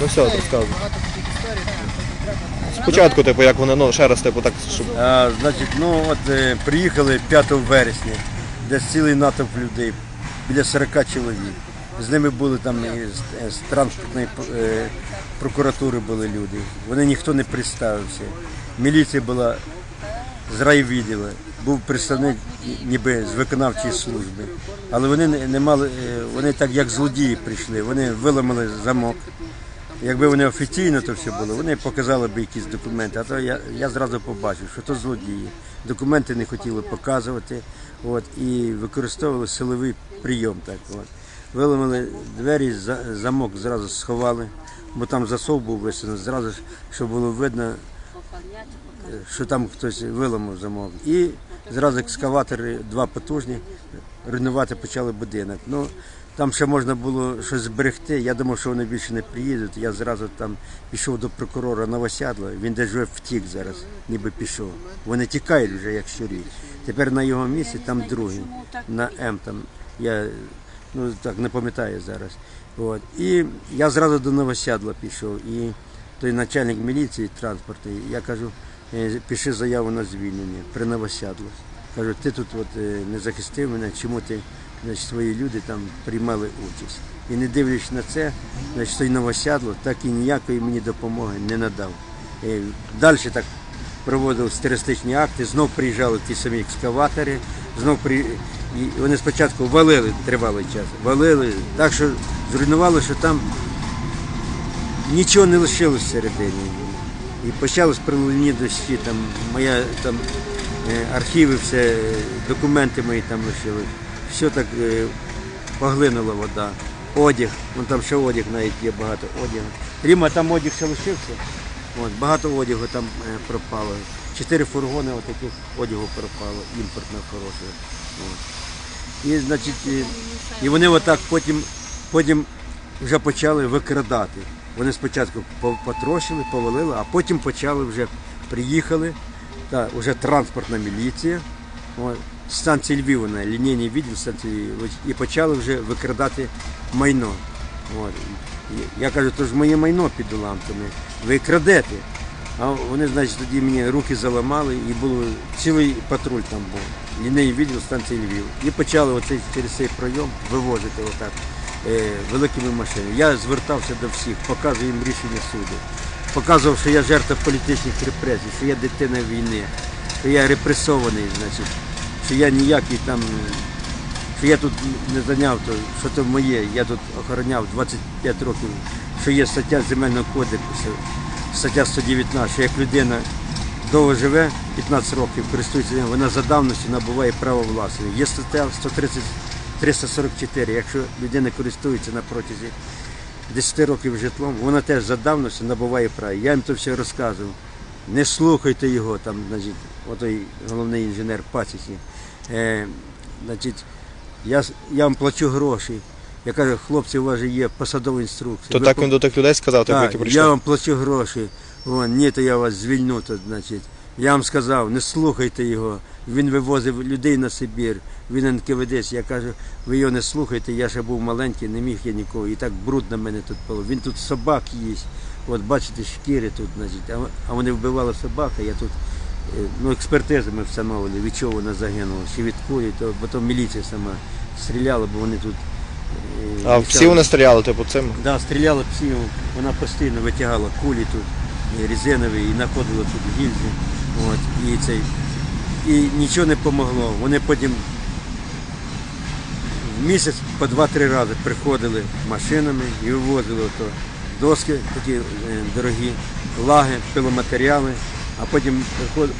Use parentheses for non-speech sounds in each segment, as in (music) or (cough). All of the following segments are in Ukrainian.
Ну, все, розказуй. Спочатку, типу, як вони, ну, ще раз, типу, так, щоб... А, значить, ну от е, приїхали 5 вересня, десь цілий натовп людей, біля 40 чоловік. З ними були там і з, е, з транспортної е, прокуратури були люди. Вони ніхто не представився. Міліція була з райвідділу, був представник ніби з виконавчої служби. Але вони не, мали, е, вони так як злодії прийшли, вони виламали замок. Якби вони офіційно то все було, вони показали б якісь документи. А то я, я зразу побачив, що то злодії. Документи не хотіли показувати от, і використовували силовий прийом. Так, от. Виламали двері, замок зразу сховали, бо там засов був висунений, зразу щоб було видно, що там хтось виламав замок. І зразу екскаватори, два потужні, руйнувати почали будинок. Ну, там ще можна було щось зберегти. Я думав, що вони більше не приїдуть. Я зразу там пішов до прокурора Новосядла. Він десь вже втік зараз, ніби пішов. Вони тікають вже як щурі. Тепер на його місці там другий, на М там. Я ну так не пам'ятаю зараз. От. І я зразу до Новосядла пішов. І той начальник міліції транспорту, я кажу, «Е, пиши заяву на звільнення при Новосядлу. Кажу, ти тут от, е, не захистив мене, чому ти значить, свої люди там приймали участь. І не дивлячись на це, значить, той Новосядло так і ніякої мені допомоги не надав. Далі так проводив терористичні акти, знов приїжджали ті самі екскаватори, знов при... і вони спочатку валили тривалий час, валили, так що зруйнували, що там нічого не лишилось всередині. І почалось проливні дощі, там моя там е, архіви, все, е, документи мої там лишили. Все так е, поглинула вода. Одяг, вон там ще одяг навіть є багато одягу. Ріма, там одяг ще лишився. От, багато одягу там пропало. Чотири фургони отаких одягу пропало, імпортного хорошого. І, значить, і вони отак потім, потім вже почали викрадати. Вони спочатку по- потрощили, повалили, а потім почали вже приїхали, та, вже транспортна міліція, станції Львів, вона, лінійний відділ станції і почали вже викрадати майно. От. Я кажу, то ж моє майно під уламками, ви крадете. А вони, значить, тоді мені руки заламали і було цілий патруль там був. Лінейний відділ станції Львів. І почали оцей, через цей пройом вивозити отак великими машинами. Я звертався до всіх, показував їм рішення суду. Показував, що я жертва політичних репресій, що я дитина війни, що я репресований, значить, що я ніякий там, що я тут не зайняв, то, що то моє, я тут охороняв 25 років, що є стаття Земельного кодексу, стаття 119, що як людина довго живе, 15 років користується, вона за давністю набуває право власності. Є стаття 130, 344, якщо людина користується на протязі 10 років житлом, вона теж за давністю набуває право. Я їм то все розказував. Не слухайте його, там, значить, отой головний інженер Пасіці. Е, значить, я, я вам плачу гроші. Я кажу, хлопці, у вас же є посадова інструкція. То Ви так по- він до тих людей сказав, типу, які так, прийшли? я вам плачу гроші. Вон, ні, то я вас звільню. То, значить. Я вам сказав, не слухайте його. Він вивозив людей на Сибір, він НКВД. Я кажу, ви його не слухайте, я ще був маленький, не міг я нікого. І так бруд на мене тут було. Він тут собак їсть. От бачите, шкіри тут, значить. А, вони вбивали собак, а я тут. е, Ну, експертизами встановили, від чого вона загинула, чи від кулі, то, то міліція сама стріляла, бо вони тут. е, А місцями- всі вони стріляли, типу, цим? Да, стріляла псів, вона постійно витягала кулі тут, і резинові, і знаходила тут гільзи. От, і, цей, і нічого не допомогло. Вони потім в місяць по два-три рази приходили машинами і вивозили ото доски такі е, дорогі, лаги, пиломатеріали, а потім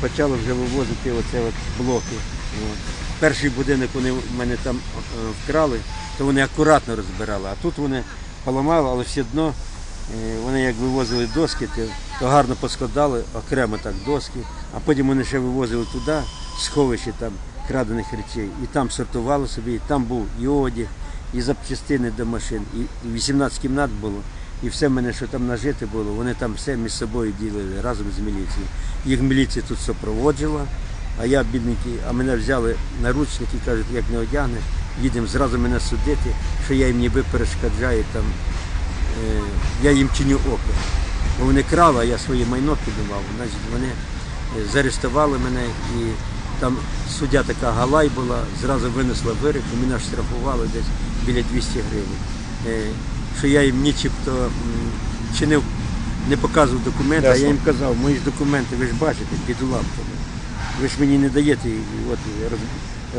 почали вже вивозити оце от блоки. От. Перший будинок вони в мене там е, вкрали, то вони акуратно розбирали, а тут вони поламали, але все одно е, вони як вивозили доски, то, то гарно поскладали, окремо так доски, а потім вони ще вивозили туди, сховище там крадених речей, і там сортували собі, і там був і одяг, і запчастини до машин, і 18 кімнат було. І все мене, що там нажити було, вони там все між собою ділили разом з міліцією. Їх міліція тут супроводжувала, а я, бідненький, а мене взяли наручники, кажуть, як не одягнеш, їдемо зразу мене судити, що я їм ніби перешкоджаю там е, я їм чиню опір. Бо вони крали, а я своє майно піднімав. Значить, вони заарештували мене і там суддя така Галай була, зразу винесла вирок, і мене штрафували десь біля 200 гривень. Е, Що я їм нічебто чинив, не показував документи, а я їм казав, мої ж документи, ви ж бачите, під уламками. Ви ж мені не даєте, от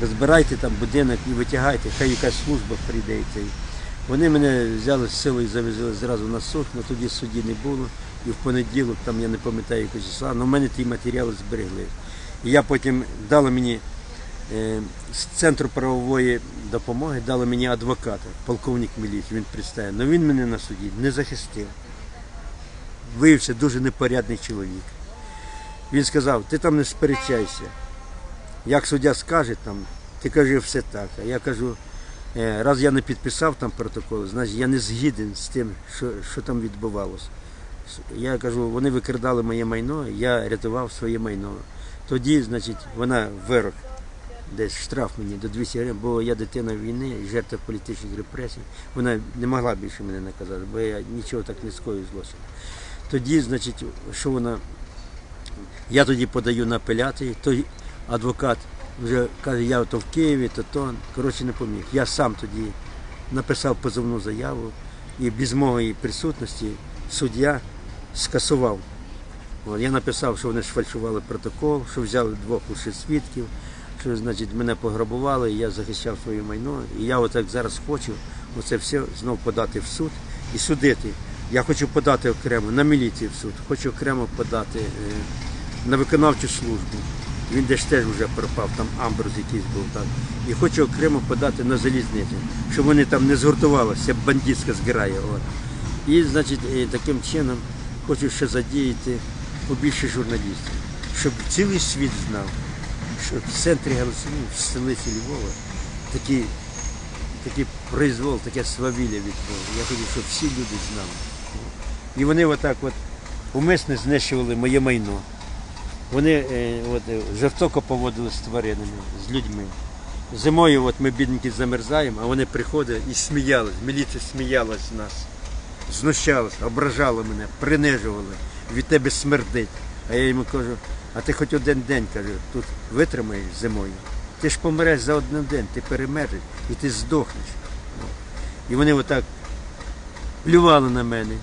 розбирайте там будинок і витягайте, хай якась служба прийде. Вони мене взяли з силою, завезли зразу на суд, але тоді судді не було. І в понеділок, там я не пам'ятаю якось числа, але в мене ті матеріали зберегли. І я потім дали мені е, з центру правової допомоги, дали мені адвоката, полковник міліції, він представив. Але він мене на суді не захистив. Виявився дуже непорядний чоловік. Він сказав, ти там не сперечайся. Як суддя скаже, там, ти кажи все так. А я кажу, «Е, раз я не підписав там протокол, значить я не згіден з тим, що, що там відбувалося. Я кажу, вони викрадали моє майно, я рятував своє майно. Тоді, значить, вона вирок, десь штраф мені до 200 гривень, бо я дитина війни, жертва політичних репресій. Вона не могла більше мене наказати, бо я нічого так не скоїв злочин. Тоді, значить, що вона я тоді подаю на апеляції, той адвокат вже каже, я то в Києві, то то. Коротше, не поміг. Я сам тоді написав позовну заяву і без моєї присутності суддя скасував. Я написав, що вони сфальшували протокол, що взяли двох лише свідків, що значить, мене пограбували, і я захищав своє майно. І я отак зараз хочу оце все знов подати в суд і судити. Я хочу подати окремо на міліцію в суд, хочу окремо подати е, на виконавчу службу. Він десь теж вже пропав, там Амброс якийсь був так. І хочу окремо подати на залізницю, щоб вони там не згуртувалися, бандитська зграя. І, значить, таким чином хочу ще задіяти побільше журналістів, щоб цілий світ знав, що в центрі Галичини, в столиці Львова, такий, такий произвол, таке свавілля відбуло. Я хочу, щоб всі люди знали. І вони отак от умисно знищували моє майно. Вони е, от, е, жорстоко поводили з тваринами, з людьми. Зимою от ми бідненькі замерзаємо, а вони приходять і сміялись. Міліція сміялась з нас, знущалась, ображала мене, принижували, від тебе смердить. А я йому кажу, а ти хоч один день кажу, тут витримаєш зимою. Ти ж помреш за один день, ти перемержиш і ти здохнеш. І вони отак плювали на мене,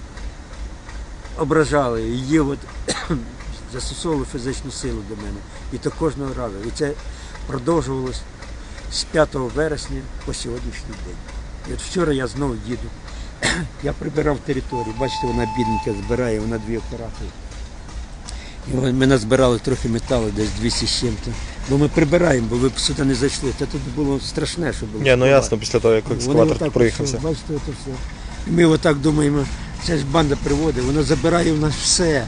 ображали, її от (coughs) застосовували фізичну силу до мене. І то кожного разу. І це продовжувалось з 5 вересня по сьогоднішній день. І от вчора я знову їду. (coughs) Я прибирав територію, бачите, вона бідненька збирає, вона дві оператори. І ми назбирали трохи металу, десь 200 з чим-то. Бо ми прибираємо, бо ви б сюди не зайшли. Та тут було страшне, що було. Ні, ну ясно, після того, як екскаватор проїхався. Бачите, це все. І ми отак думаємо, це ж банда приводить, вона забирає в нас все.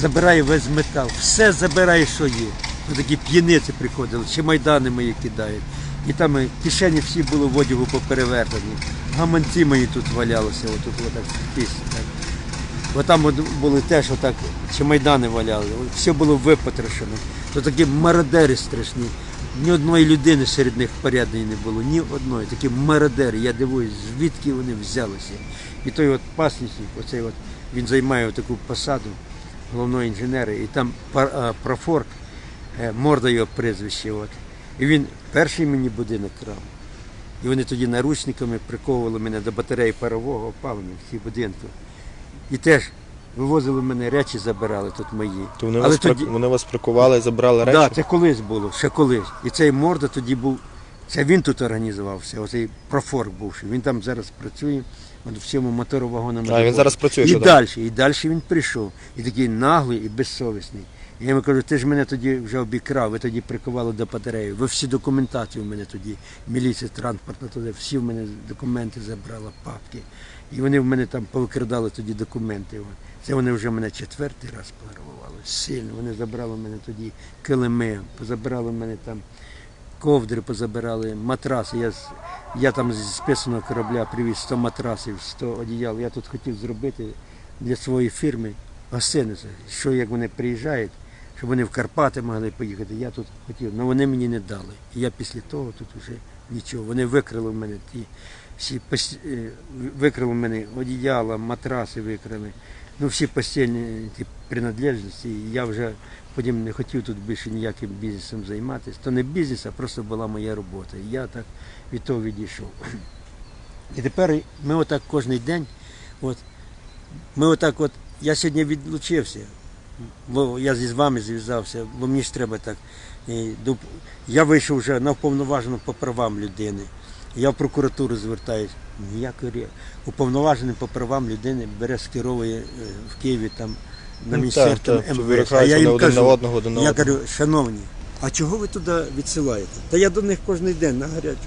Забирає весь метал, все забирає, що є. Ось такі п'яниці приходили, чи майдани мої кидають. І там кишені всі були в одягу поперевертані. Гаманці мої тут валялися, отут отак. Так. Бо там були теж отак, чи майдани валяли, все було випотрошено. То такі мародери страшні. Ні одної людини серед них порядної не було, ні одної. Такі мародери. Я дивуюсь, звідки вони взялися. І той от пасічник, оцей от, він займає таку посаду головного інженера, і там пар- а, профор, е, морда його прізвище. От. І він перший мені будинок крав. І вони тоді наручниками приковували мене до батареї парового опалення в цій будинку. І теж вивозили мене, речі забирали тут мої. То вони, Але вас, тоді, вони вас прикували, забрали речі. да, це колись було, ще колись. І цей морда тоді був, це він тут організувався, оцей профорк бувший. Він там зараз працює, от в цьому моторовагонному. А він зараз працює, І далі, і далі він прийшов. І такий наглий і безсовісний. Я йому кажу, ти ж мене тоді вже обікрав, ви тоді прикували до батареї. Ви всі документацію в мене тоді, міліція транспортна туди, всі в мене документи забрала, папки. І вони в мене там повикрадали тоді документи. Це вони вже мене четвертий раз пограбували. Сильно. Вони забрали в мене тоді килими, позабирали в мене там ковдри, позабирали, матраси. Я, я там зі списаного корабля привіз 100 матрасів, 100 одіял. Я тут хотів зробити для своєї фірми гостиницю, що як вони приїжджають, щоб вони в Карпати могли поїхати. Я тут хотів, але вони мені не дали. І я після того тут вже нічого. Вони викрили в мене ті всі е, викрили в мене одіяла, матраси викрили. Ну, всі постільні ті принадлежності. І я вже потім не хотів тут більше ніяким бізнесом займатися. То не бізнес, а просто була моя робота. І я так від того відійшов. І тепер ми отак кожен день, от, ми отак от, я сьогодні відлучився, бо я з вами зв'язався, бо мені ж треба так. Я вийшов вже на уповноважену по правам людини. Я в прокуратуру звертаюсь. Ніякої ре- уповноважений по правам людини бере, скеровує е, в Києві там на Ну, міністерство так, МВС. А я їм кажу, на одного, на я кажу, шановні, а чого ви туди відсилаєте? Та я до них кожен день на гарячу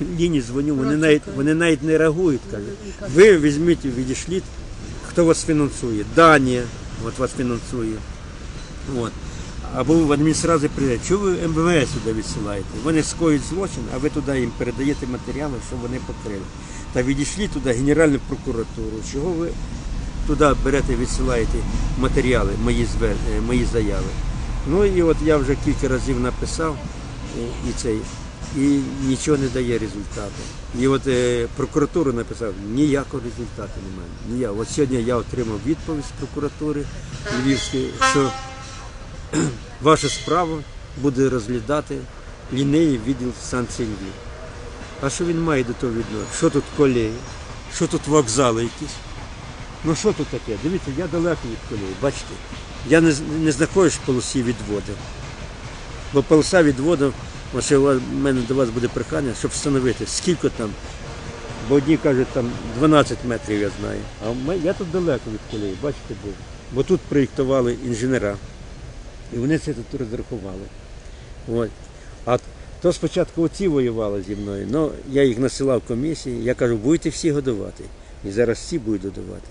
(coughs) лінію дзвоню, вони навіть, вони навіть не реагують. Кажуть. Ви візьміть відійшліть, хто вас фінансує. Данія от вас фінансує. От. Або в адміністрації прийде, чого ви МВС сюди відсилаєте? Вони скоюють злочин, а ви туди їм передаєте матеріали, щоб вони покрили. Та відійшліть туди Генеральну прокуратуру. Чого ви туди берете, відсилаєте матеріали, мої, звер... е, мої заяви? Ну і от я вже кілька разів написав е, і цей, і нічого не дає результату. І от е, прокуратуру написав, ніякого результату немає. Ніяк. От сьогодні я отримав відповідь з прокуратури Львівської, що (clears throat) вашу справу буде розглядати лінейний відділ станції Львів. А що він має до того відношення? Що тут колеї? Що тут вокзали якісь? Ну що тут таке? Дивіться, я далеко від колеї, бачите? Я не, не знаходжусь в полосі відводу. Бо полоса відводу, ось у мене до вас буде прохання, щоб встановити, скільки там. Бо одні кажуть, там 12 метрів я знаю. А я тут далеко від колеї, бачите, був. Бо тут проєктували інженера. І вони це тут розрахували. От. А то спочатку оці воювали зі мною, але я їх насилав комісії, я кажу, будете всі годувати. І зараз всі будуть годувати.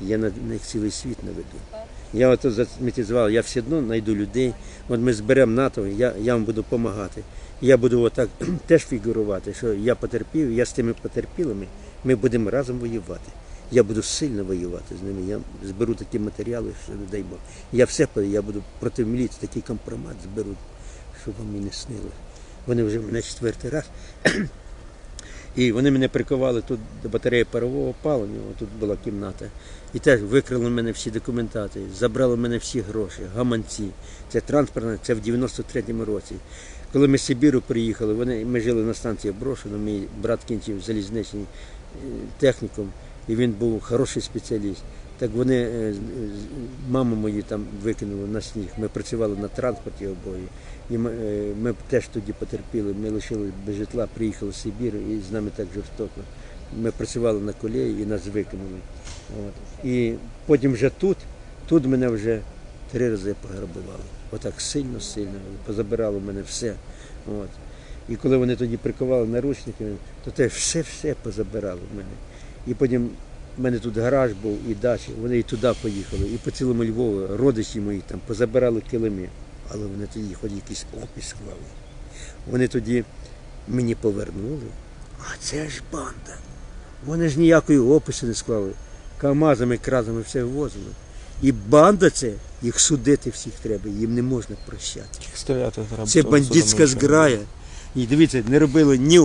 Я на них цілий світ наведу. Я ото засмітізував, я все одно знайду людей. От ми зберемо НАТО, я, я вам буду допомагати. Я буду отак (clears throat) теж фігурувати, що я потерпів, я з тими потерпілими, ми будемо разом воювати. Я буду сильно воювати з ними. Я зберу такі матеріали, що не дай Бог. Я все я буду проти міліції такий компромат зберу, щоб вам і не снило. Вони вже мене четвертий раз. І вони мене прикували тут до батареї парового опалення, тут була кімната. І теж викрили мене всі документати, забрали мене всі гроші, гаманці. Це транспортне, це в 93-му році. Коли ми з Сибіру приїхали, вони, ми жили на станції Брошено, мій брат кінчив залізничний е, технікум, і він був хороший спеціаліст. Так вони, е, з- маму мою там викинули на сніг. Ми працювали на транспорті обоє. І ми, е, ми теж тоді потерпіли, ми лишились без житла, приїхали з Сибіру і з нами так жорстоко. Ми працювали на колії і нас викинули. От. І потім вже тут, тут мене вже три рази пограбували. Отак сильно, сильно. Позабирали в мене все. От. І коли вони тоді прикували наручниками, то теж все-все позабирали в мене. І потім в мене тут гараж був і дача, вони і туди поїхали, і по цілому Львову, родичі мої там позабирали килими. Але вони тоді хоч якийсь опис склали. Вони тоді мені повернули. А це ж банда. Вони ж ніякої опису не склали. Камазами, кразами все ввозили. І банда це, їх судити всіх треба, їм не можна прощати. Треба. Це бандитська зграя. І дивіться, не робили ні